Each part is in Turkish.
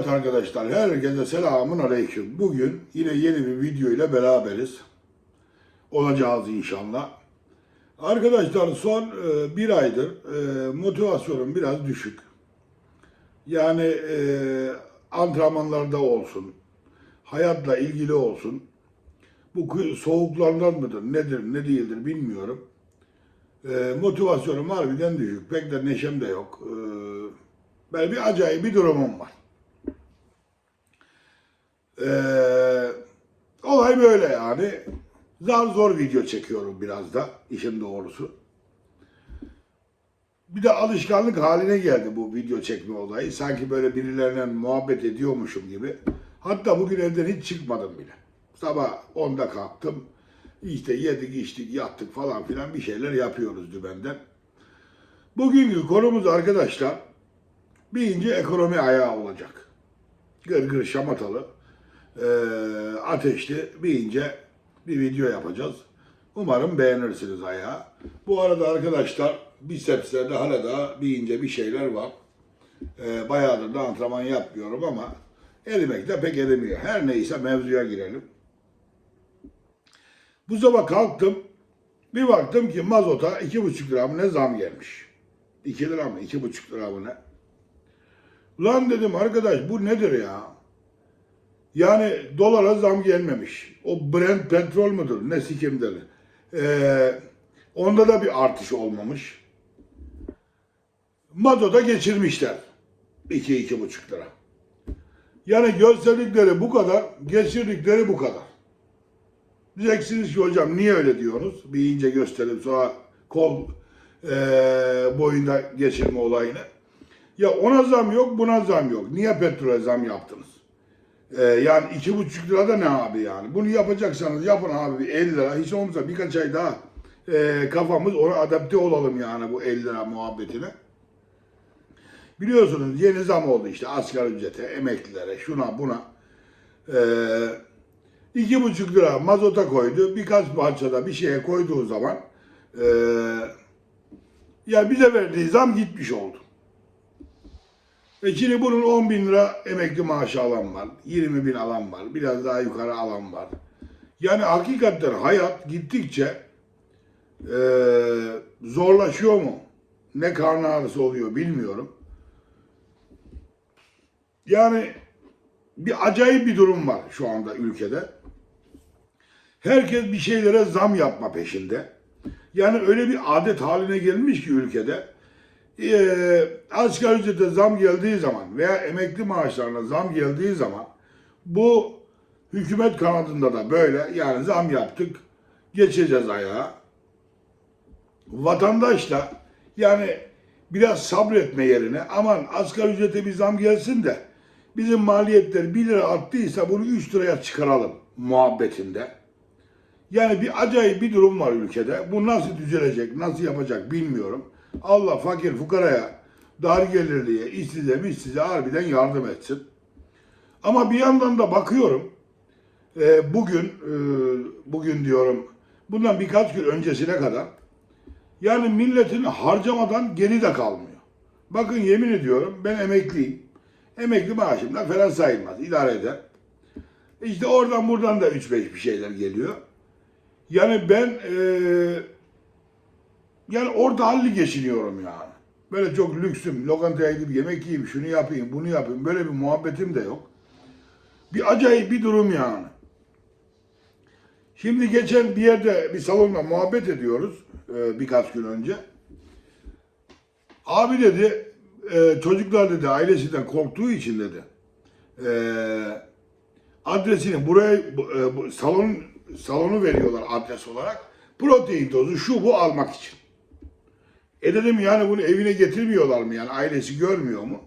Evet arkadaşlar herkese selamun aleyküm. Bugün yine yeni bir video ile beraberiz. Olacağız inşallah. Arkadaşlar son e, bir aydır e, motivasyonum biraz düşük. Yani e, antrenmanlarda olsun, hayatla ilgili olsun. Bu soğuklardan mıdır, nedir, ne değildir bilmiyorum. Motivasyonum harbiden düşük. Pek de neşem de yok. Böyle bir acayip bir durumum var. Ee, olay böyle yani. Zar zor video çekiyorum biraz da işin doğrusu. Bir de alışkanlık haline geldi bu video çekme olayı. Sanki böyle birilerine muhabbet ediyormuşum gibi. Hatta bugün evden hiç çıkmadım bile. Sabah 10'da kalktım. İşte yedik, içtik, yattık falan filan bir şeyler yapıyoruz dübenden. Bugünkü konumuz arkadaşlar bir ince ekonomi ayağı olacak. Gırgır şamatalı, eee, ateşli bir ince bir video yapacağız. Umarım beğenirsiniz ayağı. Bu arada arkadaşlar bisepslerde hala da bir ince bir şeyler var. Eee bayağıdır da antrenman yapmıyorum ama erimek de pek erimiyor. Her neyse mevzuya girelim. Bu sabah kalktım. Bir baktım ki mazota iki buçuk lira mı ne zam gelmiş. 2 lira mı? iki buçuk lira mı ne? Lan dedim arkadaş bu nedir ya? Yani dolara zam gelmemiş. O Brent petrol müdür? Ne sikimdir? Ee, onda da bir artış olmamış. Mazota geçirmişler. 2 iki buçuk lira. Yani gösterdikleri bu kadar, geçirdikleri bu kadar. Diyeceksiniz ki hocam niye öyle diyorsunuz? Bir ince gösterip sonra kol eee boyunda geçirme olayını. Ya ona zam yok, buna zam yok. Niye petrole zam yaptınız? Ee, yani iki buçuk lira da ne abi yani? Bunu yapacaksanız yapın abi bir 50 lira. Hiç olmazsa birkaç ay daha e, kafamız ona adapte olalım yani bu 50 lira muhabbetine. Biliyorsunuz yeni zam oldu işte asgari ücrete, emeklilere, şuna buna. Ee, iki buçuk lira mazota koydu. Birkaç parçada bir şeye koyduğu zaman e, ya bize verdiği zam gitmiş oldu. E şimdi bunun 10 bin lira emekli maaşı alan var. 20 bin alan var. Biraz daha yukarı alan var. Yani hakikaten hayat gittikçe e, zorlaşıyor mu? Ne karnı ağrısı oluyor bilmiyorum. Yani bir acayip bir durum var şu anda ülkede. Herkes bir şeylere zam yapma peşinde. Yani öyle bir adet haline gelmiş ki ülkede e, asgari ücrete zam geldiği zaman veya emekli maaşlarına zam geldiği zaman bu hükümet kanadında da böyle yani zam yaptık geçeceğiz ayağa. Vatandaş da yani biraz sabretme yerine aman asgari ücrete bir zam gelsin de bizim maliyetler 1 lira arttıysa bunu 3 liraya çıkaralım muhabbetinde. Yani bir acayip bir durum var ülkede. Bu nasıl düzelecek, nasıl yapacak bilmiyorum. Allah fakir fukaraya, dar gelirliye, işsize işsize harbiden yardım etsin. Ama bir yandan da bakıyorum, e, bugün, e, bugün diyorum, bundan birkaç gün öncesine kadar, yani milletin harcamadan geri de kalmıyor. Bakın yemin ediyorum ben emekliyim. Emekli maaşımla falan sayılmaz, idare eder. İşte oradan buradan da 3-5 bir şeyler geliyor. Yani ben eee yani orta halli geçiniyorum yani. Böyle çok lüksüm, lokantaya gidip yemek yiyeyim, şunu yapayım, bunu yapayım. Böyle bir muhabbetim de yok. Bir acayip bir durum yani. Şimdi geçen bir yerde bir salonda muhabbet ediyoruz e, birkaç gün önce. Abi dedi, e, çocuklar dedi ailesinden korktuğu için dedi. E, adresini buraya bu, bu salon salonu veriyorlar adres olarak. Protein tozu şu bu almak için. E dedim yani bunu evine getirmiyorlar mı yani ailesi görmüyor mu?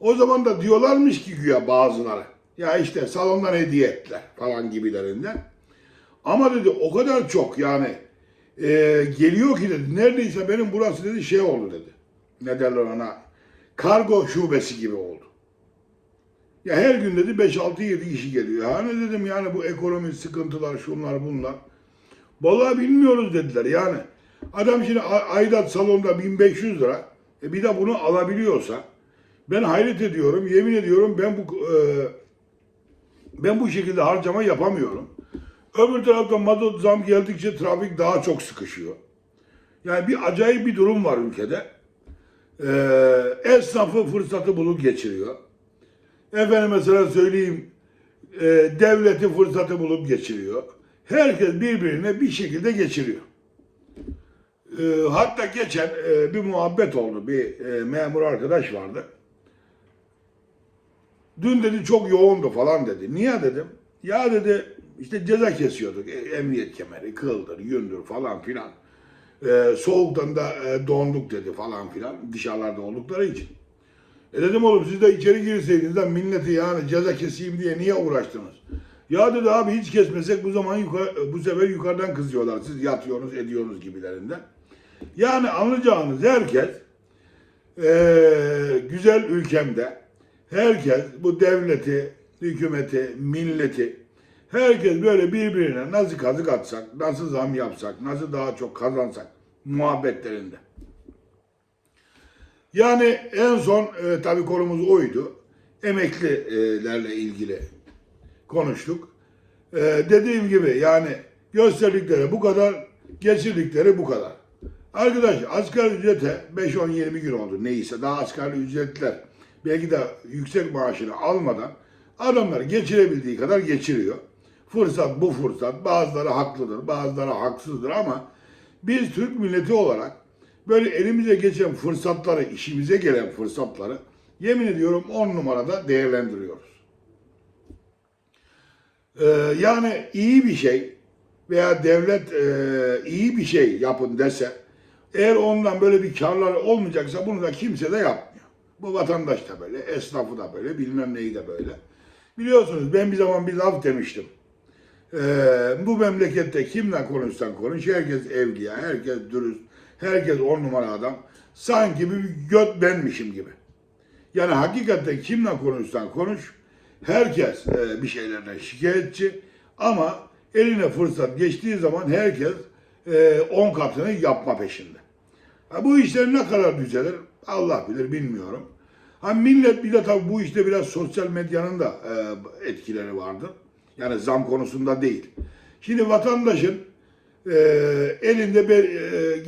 O zaman da diyorlarmış ki güya bazıları. Ya işte salondan hediye ettiler falan gibilerinden. Ama dedi o kadar çok yani e, geliyor ki dedi neredeyse benim burası dedi şey oldu dedi. Ne derler ona? Kargo şubesi gibi oldu. Ya her gün dedi 5-6-7 kişi geliyor. Ha ne dedim yani bu ekonomi sıkıntılar şunlar bunlar. Vallahi bilmiyoruz dediler yani. Adam şimdi aidat salonda 1500 lira. E bir de bunu alabiliyorsa Ben hayret ediyorum, yemin ediyorum ben bu e, ben bu şekilde harcama yapamıyorum. Öbür tarafta mazot zam geldikçe trafik daha çok sıkışıyor. Yani bir acayip bir durum var ülkede. Ee, esnafı fırsatı bulup geçiriyor. Efendim mesela söyleyeyim e, devleti fırsatı bulup geçiriyor. Herkes birbirine bir şekilde geçiriyor. Ee, hatta geçen e, bir muhabbet oldu. Bir e, memur arkadaş vardı. Dün dedi çok yoğundu falan dedi. Niye dedim? Ya dedi işte ceza kesiyorduk. E, Emniyet kemeri, kıldır, yündür falan filan. E, soğuktan da e, donduk dedi falan filan. Dışarılarda oldukları için. E dedim oğlum siz de içeri girseydiniz de milleti yani ceza keseyim diye niye uğraştınız? Ya dedi abi hiç kesmesek bu zaman yukarı, bu sefer yukarıdan kızıyorlar. Siz yatıyorsunuz ediyorsunuz gibilerinden. Yani anlayacağınız herkes eee, güzel ülkemde herkes bu devleti, hükümeti, milleti herkes böyle birbirine nasıl kazık atsak, nasıl zam yapsak, nasıl daha çok kazansak muhabbetlerinde. Yani en son e, tabii konumuz oydu. Emeklilerle ilgili konuştuk. E, dediğim gibi yani gösterdikleri bu kadar, geçirdikleri bu kadar. Arkadaş asgari ücrete 5-10-20 gün oldu neyse daha asgari ücretler belki de yüksek maaşını almadan adamlar geçirebildiği kadar geçiriyor. Fırsat bu fırsat. Bazıları haklıdır, bazıları haksızdır ama biz Türk milleti olarak böyle elimize geçen fırsatları, işimize gelen fırsatları yemin ediyorum on numarada değerlendiriyoruz. Ee, yani iyi bir şey veya devlet e, iyi bir şey yapın dese eğer ondan böyle bir karları olmayacaksa bunu da kimse de yapmıyor. Bu vatandaş da böyle, esnafı da böyle, bilmem neyi de böyle. Biliyorsunuz ben bir zaman bir laf demiştim. Ee, bu memlekette kimle konuşsan konuş, herkes evliya, herkes dürüst, herkes on numara adam. Sanki bir göt benmişim gibi. Yani hakikaten kimle konuşsan konuş, herkes e, bir şeylerden şikayetçi ama eline fırsat geçtiği zaman herkes e, on katını yapma peşinde. Ha, bu işler ne kadar düzelir Allah bilir bilmiyorum. Ha millet bir de tabii bu işte biraz sosyal medyanın da e, etkileri vardır. Yani zam konusunda değil. Şimdi vatandaşın e, elinde be,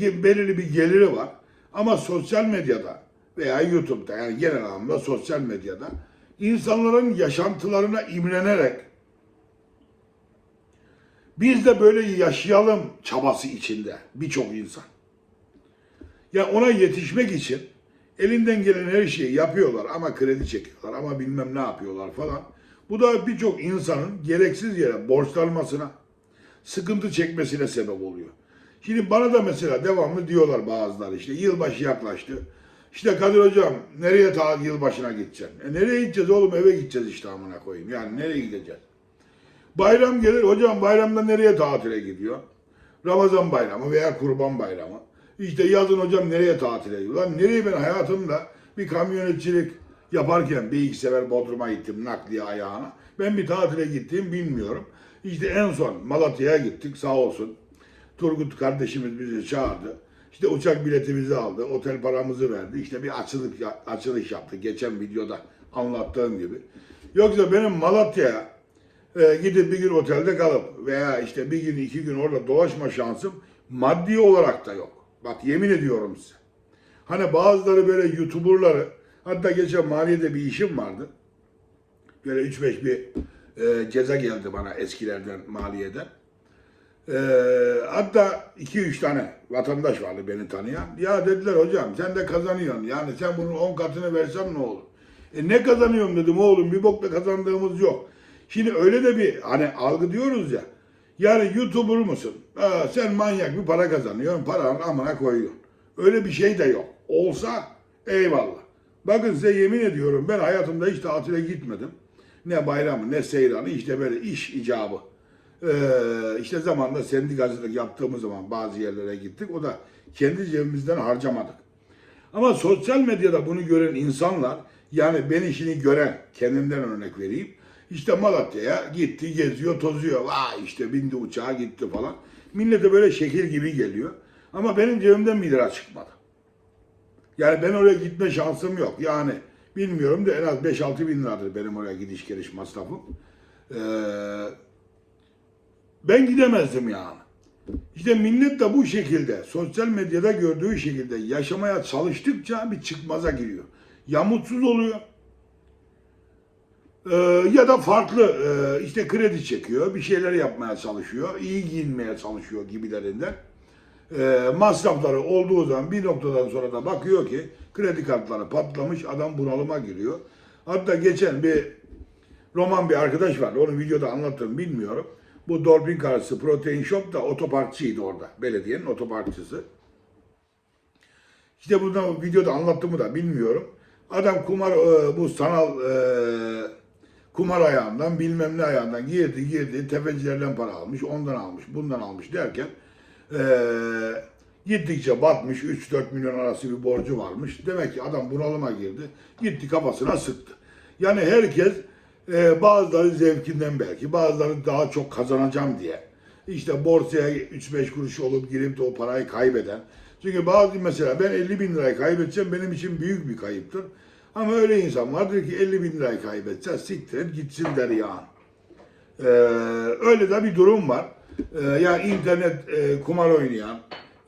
e, belirli bir geliri var. Ama sosyal medyada veya YouTube'da yani genel anlamda sosyal medyada insanların yaşantılarına imrenerek biz de böyle yaşayalım çabası içinde birçok insan. Ya ona yetişmek için elinden gelen her şeyi yapıyorlar ama kredi çekiyorlar ama bilmem ne yapıyorlar falan. Bu da birçok insanın gereksiz yere borçlanmasına, sıkıntı çekmesine sebep oluyor. Şimdi bana da mesela devamlı diyorlar bazıları işte yılbaşı yaklaştı. İşte Kadir hocam nereye ta yılbaşına gideceksin? E nereye gideceğiz oğlum eve gideceğiz işte amına koyayım. Yani nereye gideceğiz? Bayram gelir hocam bayramda nereye tatile gidiyor? Ramazan bayramı veya kurban bayramı. İşte yazın hocam nereye tatile gidiyor? Lan nereye ben hayatımda bir kamyonetçilik yaparken bir iki sefer Bodrum'a gittim nakliye ayağına. Ben bir tatile gittiğim bilmiyorum. İşte en son Malatya'ya gittik sağ olsun. Turgut kardeşimiz bizi çağırdı. İşte uçak biletimizi aldı, otel paramızı verdi. İşte bir açılık açılış yaptı geçen videoda anlattığım gibi. Yoksa benim Malatya'ya e, gidip bir gün otelde kalıp veya işte bir gün iki gün orada dolaşma şansım maddi olarak da yok. Bak yemin ediyorum size. Hani bazıları böyle YouTuber'ları hatta geçen maliyede bir işim vardı. Böyle 3-5 bir e, ceza geldi bana eskilerden maliyeden. E, hatta 2-3 tane vatandaş vardı beni tanıyan. Ya dediler hocam sen de kazanıyorsun. Yani sen bunun 10 katını versen ne olur? E ne kazanıyorum dedim oğlum bir bokla kazandığımız yok. Şimdi öyle de bir hani algı diyoruz ya. Yani YouTuber musun? Aa, sen manyak bir para kazanıyorsun. Paranın amına koyuyorsun. Öyle bir şey de yok. Olsa eyvallah. Bakın size yemin ediyorum ben hayatımda hiç tatile gitmedim. Ne bayramı ne seyranı işte böyle iş icabı. Ee, işte zamanda sendikacılık yaptığımız zaman bazı yerlere gittik. O da kendi cebimizden harcamadık. Ama sosyal medyada bunu gören insanlar yani ben işini gören kendimden örnek vereyim. İşte Malatya'ya gitti, geziyor, tozuyor. Vay işte bindi uçağa gitti falan. Millete böyle şekil gibi geliyor. Ama benim cebimden bir lira çıkmadı. Yani ben oraya gitme şansım yok. Yani Bilmiyorum da en az 5-6 bin liradır benim oraya gidiş geliş masrafım. Ee, ben gidemezdim yani. İşte millet de bu şekilde sosyal medyada gördüğü şekilde yaşamaya çalıştıkça bir çıkmaza giriyor. Ya mutsuz oluyor ee, ya da farklı e, işte kredi çekiyor, bir şeyler yapmaya çalışıyor, iyi giyinmeye çalışıyor gibilerinden. Ee, masrafları olduğu zaman bir noktadan sonra da bakıyor ki kredi kartları patlamış, adam bunalıma giriyor. Hatta geçen bir roman bir arkadaş vardı, onu videoda anlattım bilmiyorum. Bu Dolphin karşısı Protein Shop da otoparkçıydı orada, belediyenin otoparkçısı. İşte burada videoda anlattığımı da bilmiyorum. Adam kumar e, bu sanal e, kumar ayağından bilmem ne ayağından girdi girdi tefecilerden para almış ondan almış bundan almış derken e, gittikçe batmış 3-4 milyon arası bir borcu varmış. Demek ki adam bunalıma girdi gitti kafasına sıktı. Yani herkes e, bazıları zevkinden belki bazıları daha çok kazanacağım diye işte borsaya 3-5 kuruş olup girip de o parayı kaybeden. Çünkü bazı mesela ben 50 bin lirayı kaybedeceğim benim için büyük bir kayıptır. Ama öyle insan vardır ki 50 bin lirayı kaybedeceğiz siktir et gitsin der yani. Ee, öyle de bir durum var. Ee, yani internet e, kumar oynayan,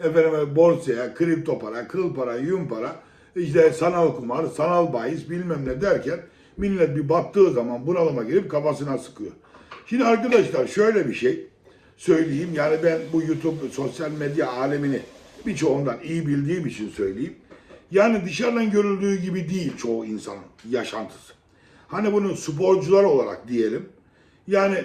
efendim borsaya, kripto para, kıl para, yün para, işte sanal kumar, sanal bahis bilmem ne derken millet bir battığı zaman bunalıma girip kafasına sıkıyor. Şimdi arkadaşlar şöyle bir şey söyleyeyim. Yani ben bu YouTube, sosyal medya alemini birçoğundan iyi bildiğim için söyleyeyim. Yani dışarıdan görüldüğü gibi değil çoğu insanın yaşantısı. Hani bunu sporcular olarak diyelim. Yani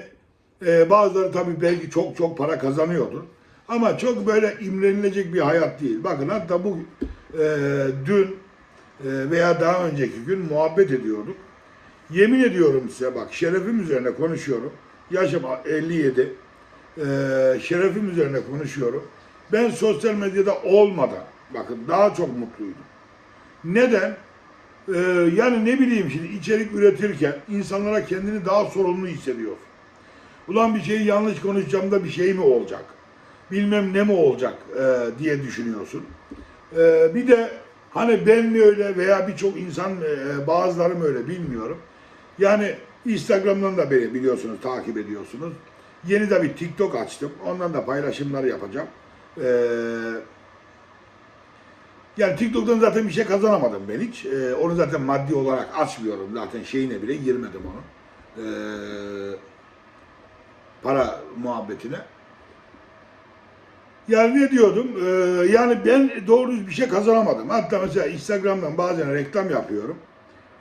e, bazıları tabii belki çok çok para kazanıyordur. Ama çok böyle imrenilecek bir hayat değil. Bakın hatta bu e, dün e, veya daha önceki gün muhabbet ediyorduk. Yemin ediyorum size bak şerefim üzerine konuşuyorum. Yaşım 57. E, şerefim üzerine konuşuyorum. Ben sosyal medyada olmadan bakın daha çok mutluydum. Neden? Ee, yani ne bileyim şimdi içerik üretirken insanlara kendini daha sorumlu hissediyor. Ulan bir şeyi yanlış konuşacağım da bir şey mi olacak? Bilmem ne mi olacak e, diye düşünüyorsun. E, bir de hani ben mi öyle veya birçok insan e, bazıları mı öyle bilmiyorum. Yani Instagram'dan da beni biliyorsunuz takip ediyorsunuz. Yeni de bir TikTok açtım. Ondan da paylaşımlar yapacağım. Eee yani TikTok'tan zaten bir şey kazanamadım ben hiç. Ee, onu zaten maddi olarak açmıyorum. Zaten şeyine bile girmedim onun. Ee, para muhabbetine. Yani ne diyordum? Ee, yani ben doğru bir şey kazanamadım. Hatta mesela Instagram'dan bazen reklam yapıyorum.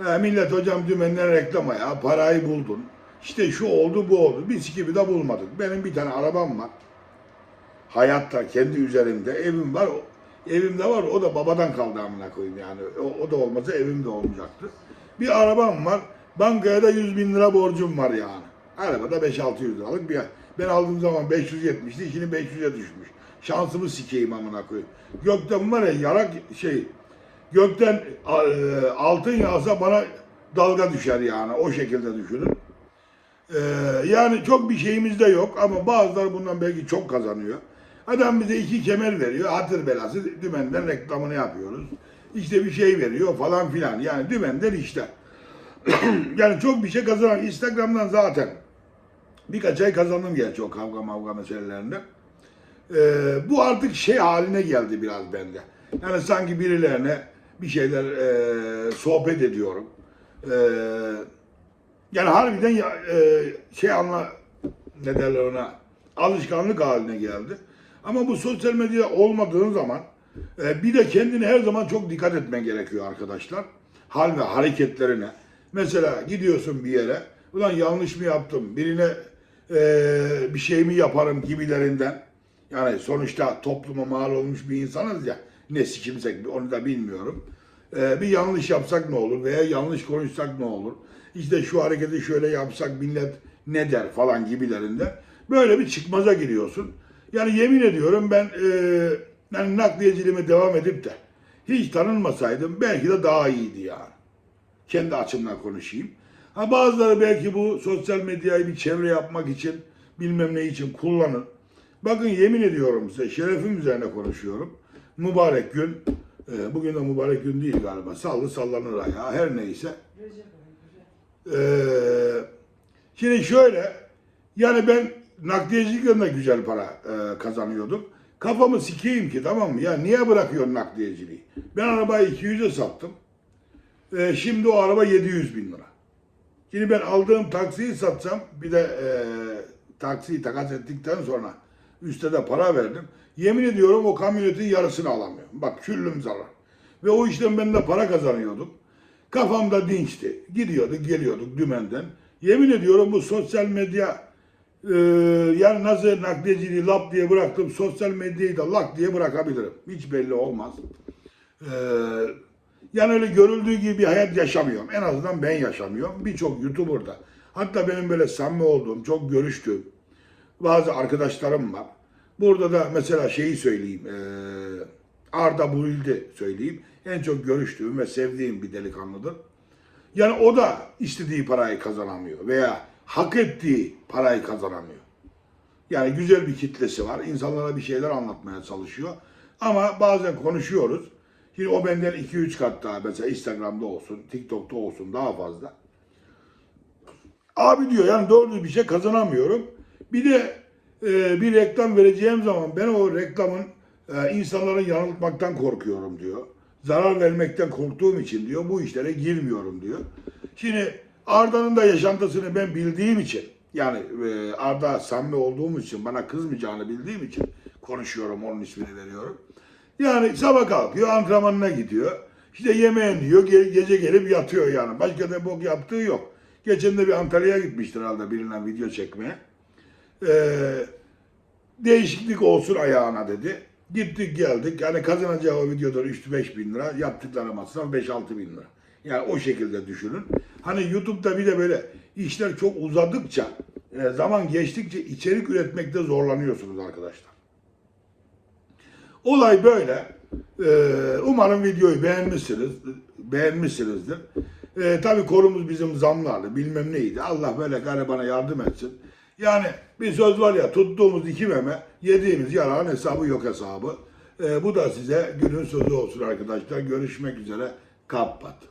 Ee, millet hocam dümenden reklama ya parayı buldun. İşte şu oldu bu oldu. Biz gibi de bulmadık. Benim bir tane arabam var. Hayatta kendi üzerimde evim var. Evimde var o da babadan kaldı amına koyayım yani. O, o da olmasa evim de olmayacaktı. Bir arabam var. Bankaya da 100 bin lira borcum var yani. Arabada 5-600 liralık bir Ben aldığım zaman 570'ti şimdi 500'e düşmüş. Şansımı sikeyim amına koyayım. Gökten var ya yarak şey gökten e, altın yağsa bana dalga düşer yani o şekilde düşünün. Ee, yani çok bir şeyimiz de yok ama bazıları bundan belki çok kazanıyor. Adam bize iki kemer veriyor. Hatır belası dümenden reklamını yapıyoruz. İşte bir şey veriyor falan filan. Yani dümenden işte. yani çok bir şey kazanan Instagram'dan zaten birkaç ay kazandım gerçi o kavga mavga meselelerinde. Ee, bu artık şey haline geldi biraz bende. Yani sanki birilerine bir şeyler e, sohbet ediyorum. E, yani harbiden ya, e, şey anla ne derler ona alışkanlık haline geldi. Ama bu sosyal medya olmadığı zaman e, bir de kendine her zaman çok dikkat etmen gerekiyor arkadaşlar. Hal ve hareketlerine. Mesela gidiyorsun bir yere, ulan yanlış mı yaptım, birine e, bir şey mi yaparım gibilerinden. Yani sonuçta topluma mal olmuş bir insanız ya. Ne sikimsek onu da bilmiyorum. E, bir yanlış yapsak ne olur veya yanlış konuşsak ne olur. İşte şu hareketi şöyle yapsak millet ne der falan gibilerinden. Böyle bir çıkmaza giriyorsun. Yani yemin ediyorum ben e, yani nakliyeciliğime devam edip de hiç tanınmasaydım belki de daha iyiydi yani. Kendi açımdan konuşayım. Ha bazıları belki bu sosyal medyayı bir çevre yapmak için bilmem ne için kullanın. Bakın yemin ediyorum size şerefim üzerine konuşuyorum. Mübarek gün Ee, bugün de mübarek gün değil galiba. Sallı sallanır ayağı. Her neyse. Ee, şimdi şöyle, yani ben nakliyecilikle de güzel para e, kazanıyordum. Kafamı sikeyim ki tamam mı? Ya niye bırakıyorsun nakliyeciliği? Ben arabayı 200'e sattım. Ee, şimdi o araba 700 bin lira. Şimdi ben aldığım taksiyi satsam bir de e, taksiyi takas ettikten sonra üstte de para verdim. Yemin ediyorum o kamyonetin yarısını alamıyorum. Bak küllüm zarar. Ve o işten ben de para kazanıyordum. Kafamda dinçti. Gidiyorduk geliyorduk dümenden. Yemin ediyorum bu sosyal medya e, yani nasıl nakliyeciliği lap diye bıraktım sosyal medyayı da lak diye bırakabilirim. Hiç belli olmaz. Ee, yani öyle görüldüğü gibi bir hayat yaşamıyorum. En azından ben yaşamıyorum. Birçok YouTuber'da. Hatta benim böyle samimi olduğum, çok görüştüğüm bazı arkadaşlarım var. Burada da mesela şeyi söyleyeyim. eee, Arda Burildi söyleyeyim. En çok görüştüğüm ve sevdiğim bir delikanlıdır. Yani o da istediği parayı kazanamıyor veya hak ettiği parayı kazanamıyor. Yani güzel bir kitlesi var. İnsanlara bir şeyler anlatmaya çalışıyor. Ama bazen konuşuyoruz. Şimdi o benden 2-3 kat daha mesela Instagram'da olsun, TikTok'ta olsun daha fazla. Abi diyor yani doğru bir şey kazanamıyorum. Bir de e, bir reklam vereceğim zaman ben o reklamın e, insanları yanıltmaktan korkuyorum diyor. Zarar vermekten korktuğum için diyor bu işlere girmiyorum diyor. Şimdi Arda'nın da yaşantısını ben bildiğim için yani e, Arda samimi olduğum için bana kızmayacağını bildiğim için konuşuyorum onun ismini veriyorum. Yani sabah kalkıyor antrenmanına gidiyor. İşte yemeğini yiyor ge- gece gelip yatıyor yani. Başka da bok yaptığı yok. Geçen de bir Antalya'ya gitmiştir herhalde birinden video çekmeye. Ee, değişiklik olsun ayağına dedi. Gittik geldik. Yani kazanacağı o videoda 3-5 bin lira. Yaptıkları masraf 5-6 bin lira. Yani o şekilde düşünün. Hani YouTube'da bir de böyle işler çok uzadıkça, e, zaman geçtikçe içerik üretmekte zorlanıyorsunuz arkadaşlar. Olay böyle. Ee, umarım videoyu beğenmişsiniz, beğenmişsinizdir. Ee, tabii konumuz bizim zamlardı, bilmem neydi. Allah böyle garibana yardım etsin. Yani bir söz var ya, tuttuğumuz iki meme, yediğimiz yalan hesabı yok hesabı. Ee, bu da size günün sözü olsun arkadaşlar. Görüşmek üzere. Kapat.